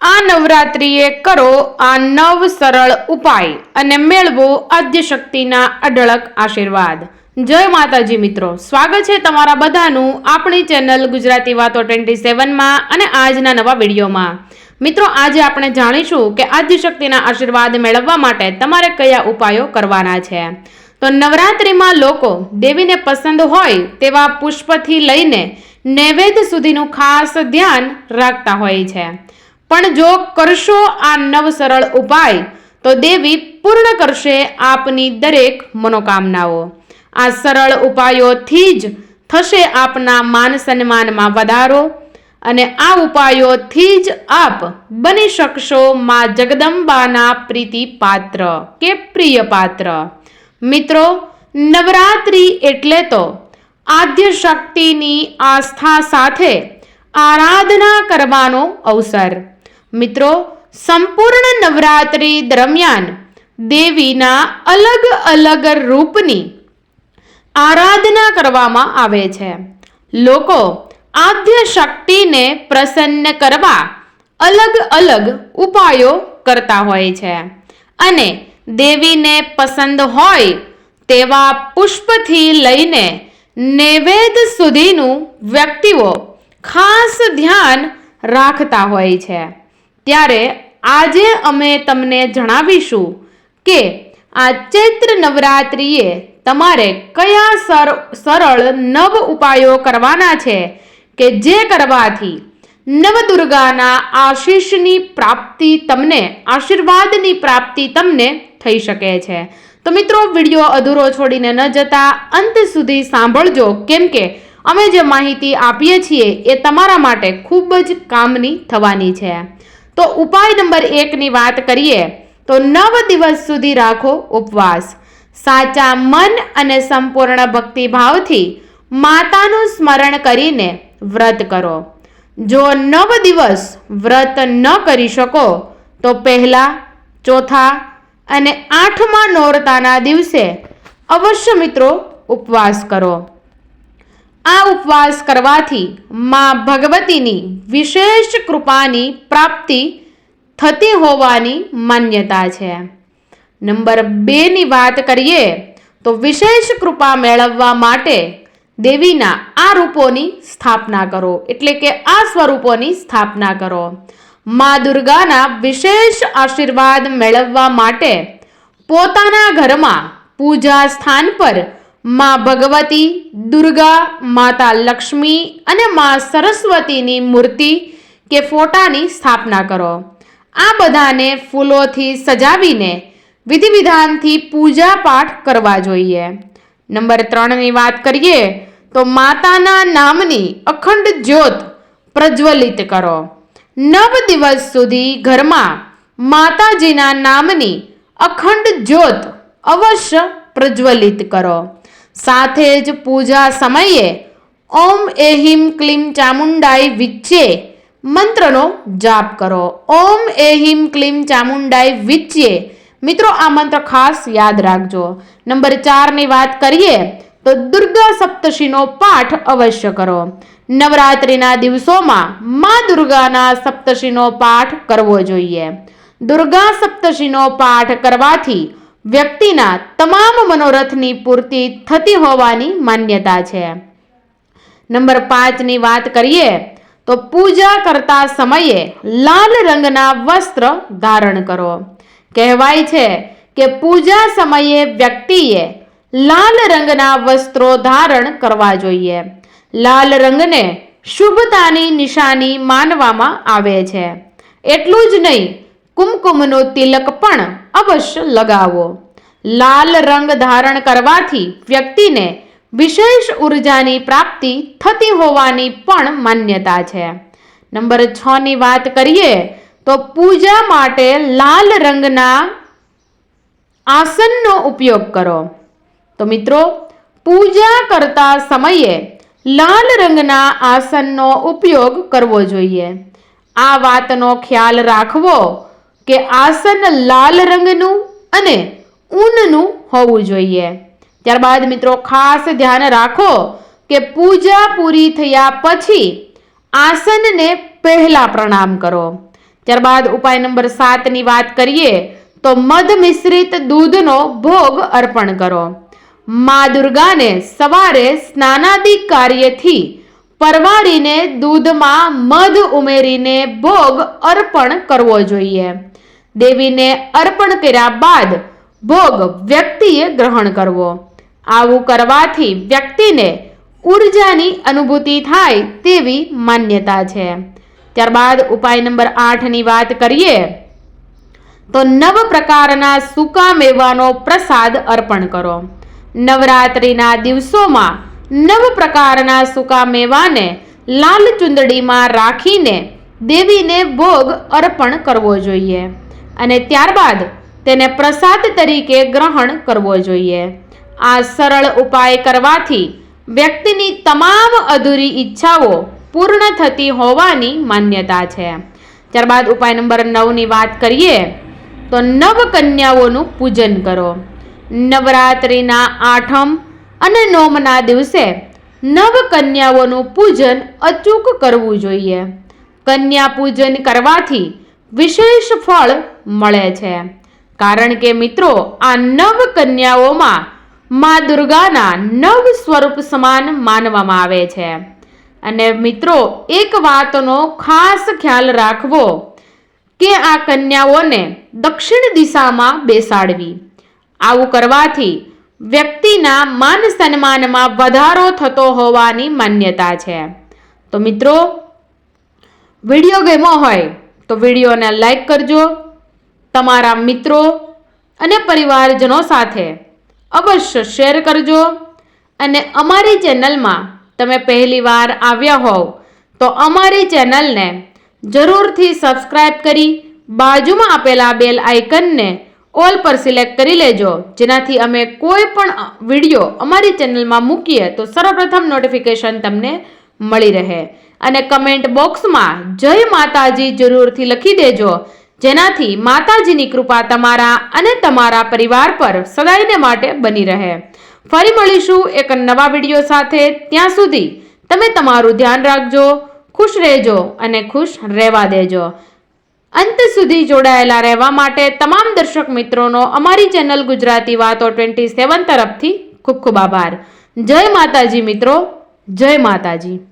આ નવરાત્રિએ કરો આ નવ સરળ ઉપાય અને મેળવો આદ્યશક્તિના અઢળક આશીર્વાદ. જય માતાજી મિત્રો. સ્વાગત છે તમારા બધાનું આપણી ચેનલ ગુજરાતી વાતો ટ્વેન્ટી સેવનમાં અને આજના નવા વિડીયોમાં. મિત્રો, આજે આપણે જાણીશું કે આદ્યશક્તિના આશીર્વાદ મેળવવા માટે તમારે કયા ઉપાયો કરવાના છે. તો નવરાત્રિમાં લોકો દેવીને પસંદ હોય તેવા પુષ્પથી લઈને નૈવેદ્ય સુધીનું ખાસ ધ્યાન રાખતા હોય છે. પણ જો કરશો આ નવ સરળ ઉપાય, તો દેવી પૂર્ણ કરશે આપની દરેક મનોકામનાઓ. આ સરળ ઉપાયોથી જ થશે આપના માન સન્માનમાં વધારો અને આ ઉપાયોથી જ આપ બની શકશો માં જગદંબાના પ્રીતિ પાત્ર કે પ્રિય પાત્ર. મિત્રો, નવરાત્રિ એટલે તો આદ્ય શક્તિની આસ્થા સાથે આરાધના કરવાનો અવસર. મિત્રો, સંપૂર્ણ નવરાત્રિ દરમિયાન દેવીના અલગ અલગ રૂપની આરાધના કરવામાં આવે છે. લોકો આદ્ય શક્તિને પ્રસન્ન કરવા અલગ અલગ ઉપાયો કરતા હોય છે. અને દેવીને પસંદ હોય તેવા પુષ્પથી લઈને નૈવેદ્ય સુધીનું વ્યક્તિઓ ખાસ ધ્યાન રાખતા હોય છે. ત્યારે આજે અમે તમને જણાવીશું કે આ ચૈત્ર નવરાત્રિએ તમારે કયા સર, સરળ નવ ઉપાયો કરવાના છે કે જે કરવાથી નવદુર્ગાના આશીષની પ્રાપ્તિ તમને, આશીર્વાદની પ્રાપ્તિ તમને થઈ શકે છે. તો મિત્રો, વીડિયો અધૂરો છોડીને ન જતા, અંત સુધી સાંભળજો. કેમ કે અમે જે માહિતી આપીએ છીએ એ તમારા માટે ખૂબ જ કામની થવાની છે. તો ઉપાય નંબર એકની વાત કરીએ તો નવ દિવસ સુધી રાખો ઉપવાસ. સાચા મન અને સંપૂર્ણ ભક્તિભાવથી માતાનું સ્મરણ કરીને વ્રત કરો. જો નવ દિવસ વ્રત ન કરી શકો, તો પહેલા, ચોથા અને આઠમા નોરતાના દિવસે અવશ્ય મિત્રો ઉપવાસ કરો. આ ઉપવાસ કરવાથી માં ભગવતીની વિશેષ કૃપાની પ્રાપ્તિ થતી હોવાની માન્યતા છે. નંબર બેની વાત કરીએ તો વિશેષ કૃપા મેળવવા માટે દેવીના આ રૂપોની સ્થાપના કરો, એટલે કે આ સ્વરૂપોની સ્થાપના કરો. મા દુર્ગાના વિશેષ આશીર્વાદ મેળવવા માટે પોતાના ઘરમાં પૂજા સ્થાન પર માં ભગવતી, દુર્ગા, માતા લક્ષ્મી અને માં સરસ્વતીની મૂર્તિ કે ફોટાની સ્થાપના કરો. આ બધાને ફૂલોથી સજાવીને વિધિ વિધાનથી પૂજા પાઠ કરવા જોઈએ. નંબર ત્રણની વાત કરીએ તો માતાના નામની અખંડ જ્યોત પ્રજ્વલિત કરો. નવ દિવસ સુધી ઘરમાં માતાજીના નામની અખંડ જ્યોત અવશ્ય પ્રજ્વલિત કરો. સાથે જ પૂજા સમયે ઓમ એહિમ ક્લીમ ચામુંડાઈ વિચ્ચે મંત્રનો જાપ કરો. ઓમ એહિમ ક્લીમ ચામુંડાઈ વિચ્ચે મિત્રો, આ મંત્ર ખાસ યાદ રાખજો. નંબર ચારની વાત કરીએ તો દુર્ગા સપ્તશીનો પાઠ અવશ્ય કરો. નવરાત્રિના દિવસોમાં મા દુર્ગાના સપ્તશીનો પાઠ કરવો જોઈએ. દુર્ગા સપ્તશીનો પાઠ કરવાથી વ્યક્તિના તમામ મનોરથની પૂર્તિ થતી હોવાની માન્યતા છે. નંબર પાંચની વાત કરીએ તો પૂજા કરતા સમયે લાલ રંગના વસ્ત્ર ધારણ કરો. કહેવાય છે કે પૂજા સમયે વ્યક્તિએ લાલ રંગના વસ્ત્રો ધારણ કરવા જોઈએ. લાલ રંગને શુભતાની નિશાની માનવામાં આવે છે. એટલું જ નહીં, કુમકુમનો તિલક પણ અવશ્ય લગાવો. લાલ રંગ ધારણ કરવાથી વ્યક્તિને વિશેષ ઉર્જાની પ્રાપ્તિ થતી હોવાની પણ માન્યતા છે. નંબર છ ની વાત કરીએ તો પૂજા માટે લાલ રંગના આસનનો ઉપયોગ કરો. તો મિત્રો, પૂજા કરતા સમયે લાલ રંગના આસનનો ઉપયોગ કરવો જોઈએ. આ વાતનો ખ્યાલ રાખવો કે આસન લાલ રંગનું અને ઊનનું હોવું જોઈએ. ત્યારબાદ મિત્રો ખાસ ધ્યાન રાખો કે પૂજા પૂરી થયા પછી આસનને પહેલા પ્રણામ કરો. ત્યારબાદ ઉપાય નંબર સાતની વાત કરીએ તો મધ મિશ્રિત દૂધનો ભોગ અર્પણ કરો. મા દુર્ગાને સવારે સ્નાનાદિ કાર્યથી પરવાડીને દૂધમાં મધ ઉમેરીને ભોગ અર્પણ કરવો જોઈએ. દેવીને અર્પણ કર્યા બાદ ભોગ વ્યક્તિએ ગ્રહણ કરવો. આવું કરવાથી વ્યક્તિને ઉર્જાની અનુભૂતિ થાય તેવી માન્યતા છે. ત્યારબાદ ઉપાય નંબર આઠની વાત કરીએ, તો નવ પ્રકારના સૂકા મેવાનો પ્રસાદ અર્પણ કરો. નવરાત્રિના દિવસોમાં નવ પ્રકારના સૂકા મેવાને લાલ ચુંદડીમાં રાખીને દેવીને ભોગ અર્પણ કરવો જોઈએ. અને ત્યારબાદ તેને પ્રસાદ તરીકે ગ્રહણ કરવો જોઈએ. આ સરળ ઉપાય કરવાથી વ્યક્તિની તમામ અધૂરી ઈચ્છાઓ પૂર્ણ થતી હોવાની માન્યતા છે. ત્યારબાદ ઉપાય નંબર નવની વાત કરીએ, તો નવ કન્યાઓનું પૂજન કરો. નવરાત્રિના આઠમ અને નોમના દિવસે નવ કન્યાઓનું પૂજન અચૂક કરવું જોઈએ. કન્યા પૂજન કરવાથી વિશેષ ફળ મળે છે. કારણ કે મિત્રો, આ નવ કન્યાઓમાં મા દુર્ગાના નવ સ્વરૂપ સમાન માનવામાં આવે છે. અને મિત્રો, એક વાતનો ખાસ ખ્યાલ રાખવો કે આ કન્યાઓને દક્ષિણ દિશામાં બેસાડવી. આવું કરવાથી વ્યક્તિના માન સન્માનમાં વધારો થતો હોવાની માન્યતા છે. તો મિત્રો, વીડિયો ગેમો હોય તો વિડીયોને લાઈક કરજો, તમારા મિત્રો અને પરિવારજનો સાથે અવશ્ય શેર કરજો અને અમારી ચેનલમાં તમે પહેલીવાર આવ્યા હોવ તો અમારી ચેનલને જરૂરથી સબસ્ક્રાઇબ કરી બાજુમાં આપેલા બેલ આઇકનને ઓલ પર સિલેક્ટ કરી લેજો. જેનાથી અમે કોઈ પણ વીડિયો અમારી ચેનલમાં મૂકીએ તો સર્વપ્રથમ નોટિફિકેશન તમને મળી રહે. અને કમેન્ટ બોક્સમાં જય માતાજી જરૂરથી લખી દેજો. જેનાથી માતાજીની કૃપા તમારા અને તમારા પરિવાર પર સદાયને માટે બની રહે. ફરી મળીશું એક નવા વીડિયો સાથે. ત્યાં સુધી તમે તમારું ધ્યાન રાખજો, ખુશ રહેજો અને ખુશ રહેવા દેજો. અંત સુધી જોડાયેલા રહેવા માટે તમામ દર્શક મિત્રોનો અમારી ચેનલ ગુજરાતી વાતો ટ્વેન્ટી સેવન તરફથી ખૂબ ખૂબ આભાર. જય માતાજી મિત્રો, જય માતાજી.